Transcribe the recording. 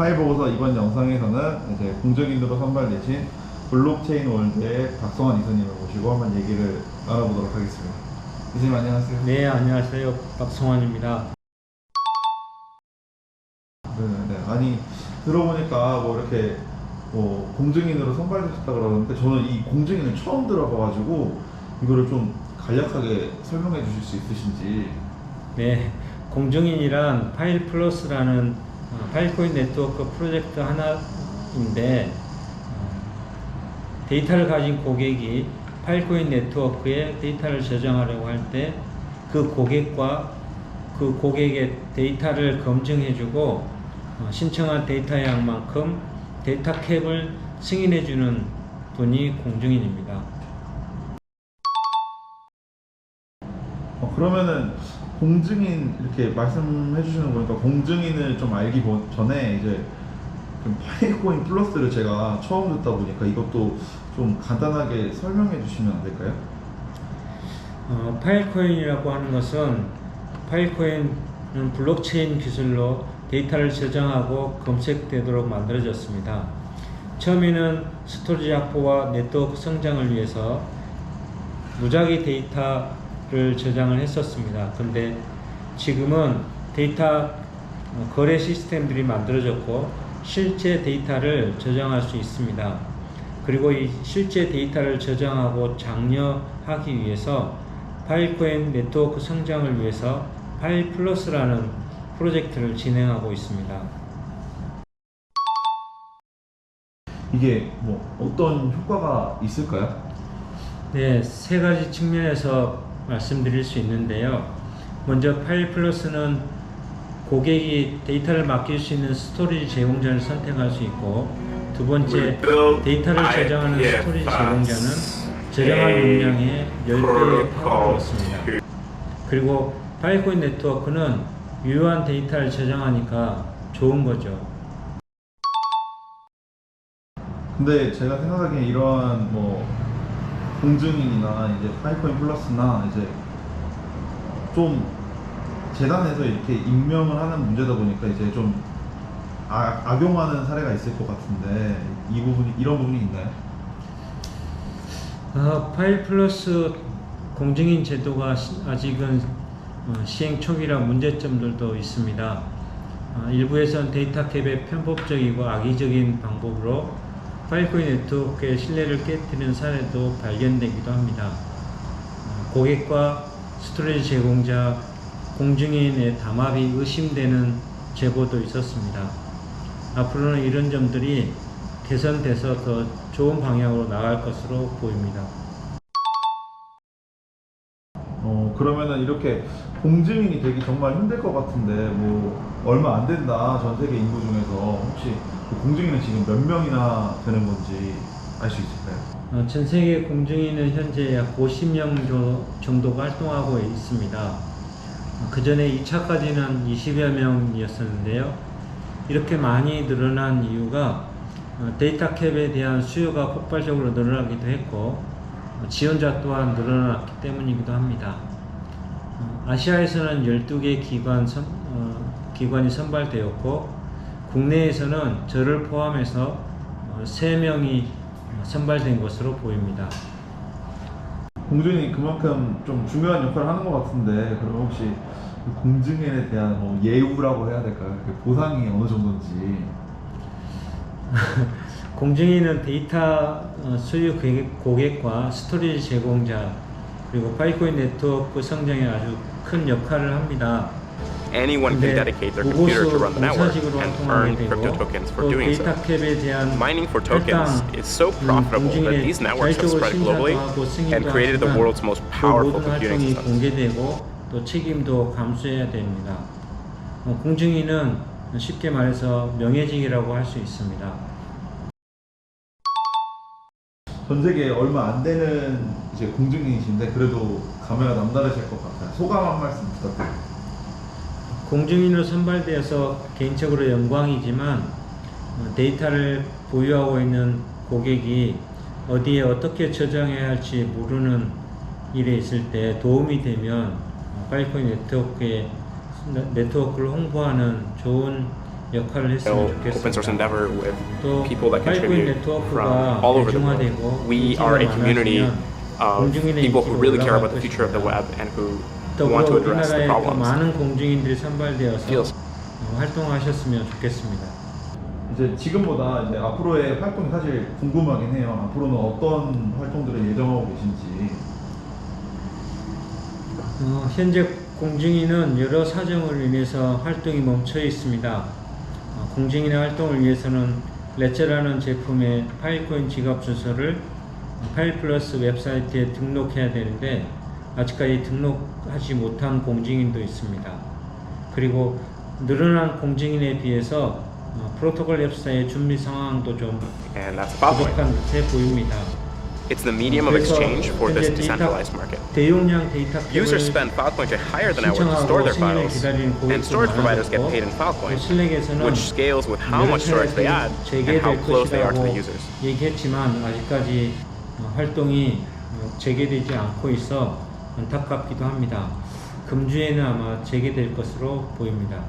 파일 보고서 이번 영상에서는 이제 공적인으로 선발되신 블록체인 월드의 박성환 이사님을 모시고 한번 얘기를 나눠보도록 하겠습니다. 이사님 안녕하세요. 네, 안녕하세요. 박성환입니다. 네, 네. 아니 들어보니까 뭐 이렇게 뭐 공증인으로 선발되셨다 그러는데 저는 이 공증인을 처음 들어봐가지고 이거를 좀 간략하게 설명해 주실 수 있으신지. 네, 공중인이란 파일 플러스라는 어, 파일코인 네트워크 프로젝트 하나인데 어, 데이터를 가진 고객이 파일코인 네트워크에 데이터를 저장하려고 할 때 그 고객과 그 고객의 데이터를 검증해주고 어, 신청한 데이터 양만큼 데이터 캡을 승인해주는 분이 공중인입니다. 어, 그러면은 공증인 이렇게 말씀해 주시는 거 보니까 공증인을 좀 알기 보- 전에 이제 좀 파이코인 플러스를 제가 처음 듣다 보니까 이것도 좀 간단하게 설명해 주시면 안 될까요? 어, 파일코인이라고 하는 것은 파일코인은 블록체인 기술로 데이터를 저장하고 검색되도록 만들어졌습니다. 처음에는 스토리지 확보와 네트워크 성장을 위해서 무작위 데이터 를 저장을 했었습니다. 근데 지금은 데이터 어, 거래 시스템들이 만들어졌고 실제 데이터를 저장할 수 있습니다. 그리고 이 실제 데이터를 저장하고 장려하기 위해서 파일코인 네트워크 성장을 위해서 파일 플러스라는 프로젝트를 진행하고 있습니다. 이게 뭐 어떤 효과가 있을까요? 네, 세 가지 측면에서 말씀드릴 수 있는데요. 먼저 파일 플러스는 고객이 데이터를 맡길 수 있는 스토리지 제공자를 선택할 수 있고 두 번째 데이터를 저장하는 스토리지 제공자는 저장할 용량의 10배의 파워를 얻습니다. 그리고 파일코인 네트워크는 유효한 데이터를 저장하니까 좋은 거죠. 근데 제가 생각하기에 이러한 뭐 공증인이나 이제 파이코인 플러스나 이제 좀 재단에서 이렇게 임명을 하는 문제다 보니까 이제 좀 아, 악용하는 사례가 있을 것 같은데 이 부분이 이런 부분이 있나요? 어, 파일 플러스 공증인 제도가 시- 아직은 어, 시행 초기라 문제점들도 있습니다. 어, 일부에선 데이터 캡의 편법적이고 악의적인 방법으로 파일코인 네트워크의 신뢰를 깨뜨리는 사례도 발견되기도 합니다. 어, 고객과 스토리지 제공자, 공증인의 담합이 의심되는 제보도 있었습니다. 앞으로는 이런 점들이 개선돼서 더 좋은 방향으로 나갈 것으로 보입니다. 그러면은 이렇게 공증인이 되기 정말 힘들 것 같은데 뭐 얼마 안 된다 전 세계 인구 중에서 혹시 그 공증인은 지금 몇 명이나 되는 건지 알 수 있을까요? 어, 전 세계 공중인은 현재 약 50명 조- 정도가 활동하고 있습니다. 그 전에 2차까지는 20여 명이었었는데요. 이렇게 많이 늘어난 이유가 어, 데이터 캡에 대한 수요가 폭발적으로 늘어나기도 했고 어, 지원자 또한 늘어났기 때문이기도 합니다. 어, 아시아에서는 12개 기관 선, 어, 기관이 선발되었고 국내에서는 저를 포함해서 어, 3명이 선발된 것으로 보입니다. 공증인이 그만큼 좀 중요한 역할을 하는 것 같은데 그럼 혹시 그 공증인에 대한 뭐 예우라고 해야 될까요? 그 보상이 어느 정도인지 공증인은 데이터 어, 수요 고객- 고객과 스토리지 제공자 그리고 파이코인 네트워크 성장에 아주 큰 역할을 합니다. Anyone can dedicate their computer to run the network and earn crypto tokens for 또 doing so. Mining for tokens is so 음, profitable that these networks have spread globally and created the world's most 그 powerful computing systems. 공개되고 또 책임도 감수해야 됩니다. 어, 공증인은 쉽게 말해서 명예직이라고 할 수 있습니다. 전 세계에 얼마 안 되는 이제 공증인이신데 그래도 감회가 남다르실 것 같아요. 소감 한 말씀 부탁드립니다. 공증인으로 선발되어서 개인적으로 영광이지만 어, 데이터를 보유하고 있는 고객이 어디에 어떻게 저장해야 할지 모르는 일에 있을 때 도움이 되면 어, 파이코인 네트워크에 네트워크를 홍보하는 좋은 역할을 했으면 open source 좋겠습니다. endeavor with 또 people that 파이코인 contribute 네트워크가 from all over the world. 대중화되고 We are a community of 공중인의 people who 인기가 really care about 올라갈 the future of the 것입니다. web and who want 더불어 to address the 우리나라에 더 problems. 많은 공중인들이 선발되어서 Feels- 어, 활동하셨으면 좋겠습니다. 이제 지금보다 이제 앞으로의 활동이 사실 궁금하긴 해요. 앞으로는 어떤 활동들을 예정하고 계신지. 어, 현재 공증인은 여러 사정으로 인해서 활동이 멈춰 있습니다. 어, 공증인의 활동을 위해서는 레처라는 제품의 파일코인 지갑 주소를 파일 플러스 웹사이트에 등록해야 되는데 아직까지 등록하지 못한 공증인도 있습니다. 그리고 늘어난 공증인에 비해서 어, 프로토콜 웹사의 준비 상황도 좀 Filecoin. 부족한 듯해 보입니다. It's the medium of exchange for this decentralized market. Users spend Filecoin hire the network to store their files, and storage providers get paid in Filecoin, which scales with how much storage they add and how close they are to the users. 얘기했지만 아직까지 어, 활동이 어, 재개되지 않고 있어 안타깝기도 합니다. 금주에는 아마 재개될 것으로 보입니다.